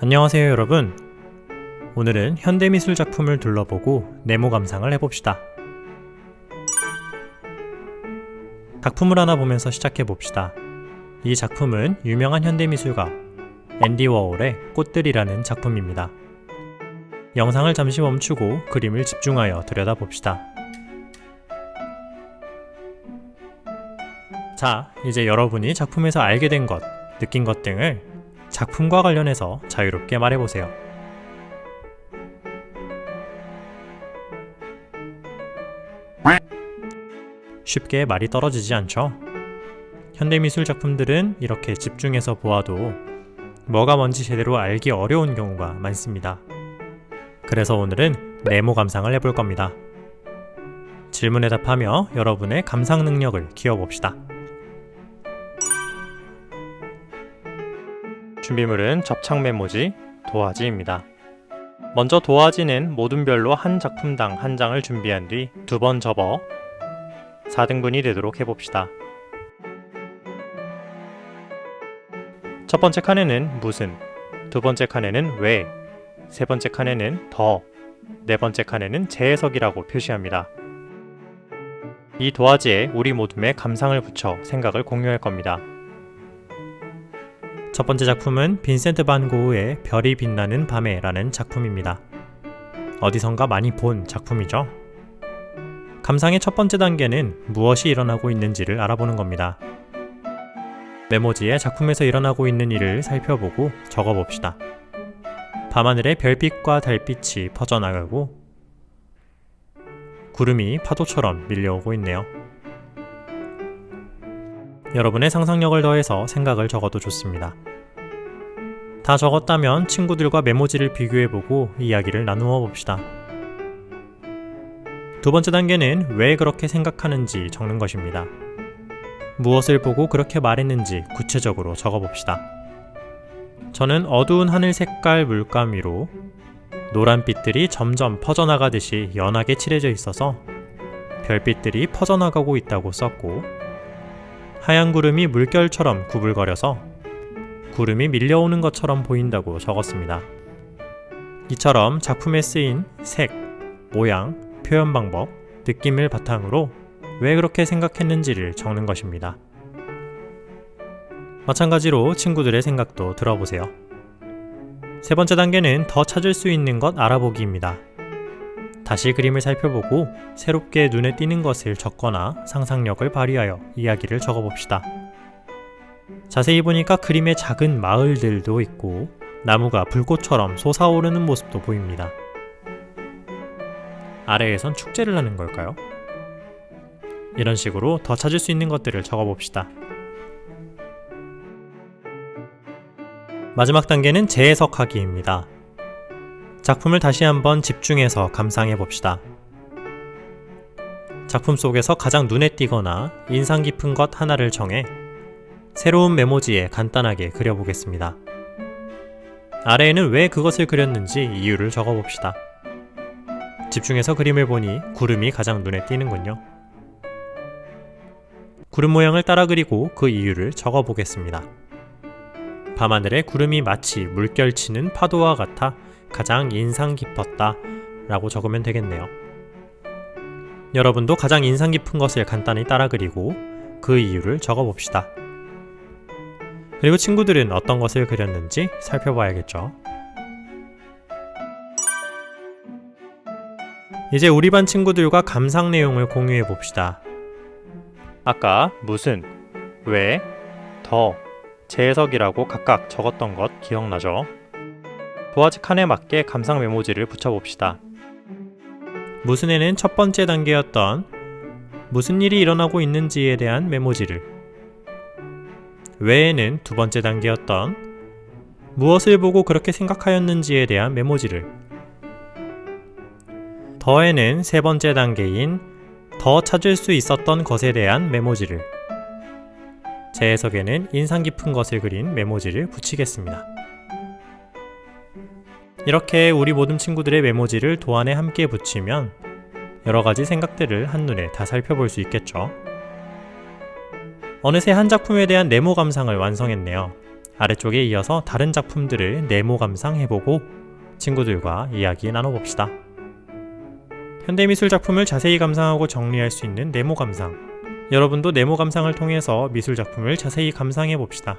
안녕하세요 여러분. 오늘은 현대미술 작품을 둘러보고 네모 감상을 해봅시다. 작품을 하나 보면서 시작해봅시다. 이 작품은 유명한 현대미술가 앤디 워홀의 꽃들이라는 작품입니다. 영상을 잠시 멈추고 그림을 집중하여 들여다봅시다. 자 이제 여러분이 작품에서 알게 된 것, 느낀 것 등을 작품과 관련해서 자유롭게 말해보세요. 쉽게 말이 떨어지지 않죠? 현대미술 작품들은 이렇게 집중해서 보아도 뭐가 뭔지 제대로 알기 어려운 경우가 많습니다. 그래서 오늘은 네모 감상을 해볼 겁니다. 질문에 답하며 여러분의 감상 능력을 키워봅시다. 준비물은 접착 메모지, 도화지입니다. 먼저 도화지는 모든 별로 한 작품당 한 장을 준비한 뒤 두 번 접어 4등분이 되도록 해봅시다. 첫 번째 칸에는 무슨, 두 번째 칸에는 왜, 세 번째 칸에는 더, 네 번째 칸에는 재해석이라고 표시합니다. 이 도화지에 우리 모둠의 감상을 붙여 생각을 공유할 겁니다. 첫 번째 작품은 빈센트 반 고흐의 별이 빛나는 밤에라는 작품입니다. 어디선가 많이 본 작품이죠. 감상의 첫 번째 단계는 무엇이 일어나고 있는지를 알아보는 겁니다. 메모지에 작품에서 일어나고 있는 일을 살펴보고 적어봅시다. 밤하늘에 별빛과 달빛이 퍼져나가고 구름이 파도처럼 밀려오고 있네요. 여러분의 상상력을 더해서 생각을 적어도 좋습니다. 다 적었다면 친구들과 메모지를 비교해보고 이야기를 나누어 봅시다. 두 번째 단계는 왜 그렇게 생각하는지 적는 것입니다. 무엇을 보고 그렇게 말했는지 구체적으로 적어봅시다. 저는 어두운 하늘 색깔 물감 위로 노란빛들이 점점 퍼져나가듯이 연하게 칠해져 있어서 별빛들이 퍼져나가고 있다고 썼고 하얀 구름이 물결처럼 구불거려서 구름이 밀려오는 것처럼 보인다고 적었습니다. 이처럼 작품에 쓰인 색, 모양, 표현 방법, 느낌을 바탕으로 왜 그렇게 생각했는지를 적는 것입니다. 마찬가지로 친구들의 생각도 들어보세요. 세 번째 단계는 더 찾을 수 있는 것 알아보기입니다. 다시 그림을 살펴보고 새롭게 눈에 띄는 것을 적거나 상상력을 발휘하여 이야기를 적어봅시다. 자세히 보니까 그림에 작은 마을들도 있고 나무가 불꽃처럼 솟아오르는 모습도 보입니다. 아래에선 축제를 하는 걸까요? 이런 식으로 더 찾을 수 있는 것들을 적어봅시다. 마지막 단계는 재해석하기입니다. 작품을 다시 한번 집중해서 감상해 봅시다. 작품 속에서 가장 눈에 띄거나 인상 깊은 것 하나를 정해 새로운 메모지에 간단하게 그려보겠습니다. 아래에는 왜 그것을 그렸는지 이유를 적어봅시다. 집중해서 그림을 보니 구름이 가장 눈에 띄는군요. 구름 모양을 따라 그리고 그 이유를 적어보겠습니다. 밤하늘에 구름이 마치 물결치는 파도와 같아 가장 인상 깊었다 라고 적으면 되겠네요. 여러분도 가장 인상 깊은 것을 간단히 따라 그리고 그 이유를 적어 봅시다. 그리고 친구들은 어떤 것을 그렸는지 살펴봐야겠죠. 이제 우리 반 친구들과 감상 내용을 공유해 봅시다. 아까 무슨, 왜, 더, 재해석이라고 각각 적었던 것 기억나죠? 도화지 칸에 맞게 감상 메모지를 붙여봅시다. 무슨에는 첫 번째 단계였던 무슨 일이 일어나고 있는지에 대한 메모지를 왜에는 두 번째 단계였던 무엇을 보고 그렇게 생각하였는지에 대한 메모지를 더에는 세 번째 단계인 더 찾을 수 있었던 것에 대한 메모지를 재해석에는 인상 깊은 것을 그린 메모지를 붙이겠습니다. 이렇게 우리 모든 친구들의 메모지를 도안에 함께 붙이면 여러 가지 생각들을 한눈에 다 살펴볼 수 있겠죠. 어느새 한 작품에 대한 네모 감상을 완성했네요. 아래쪽에 이어서 다른 작품들을 네모 감상해보고 친구들과 이야기 나눠봅시다. 현대미술 작품을 자세히 감상하고 정리할 수 있는 네모 감상. 여러분도 네모 감상을 통해서 미술 작품을 자세히 감상해 봅시다.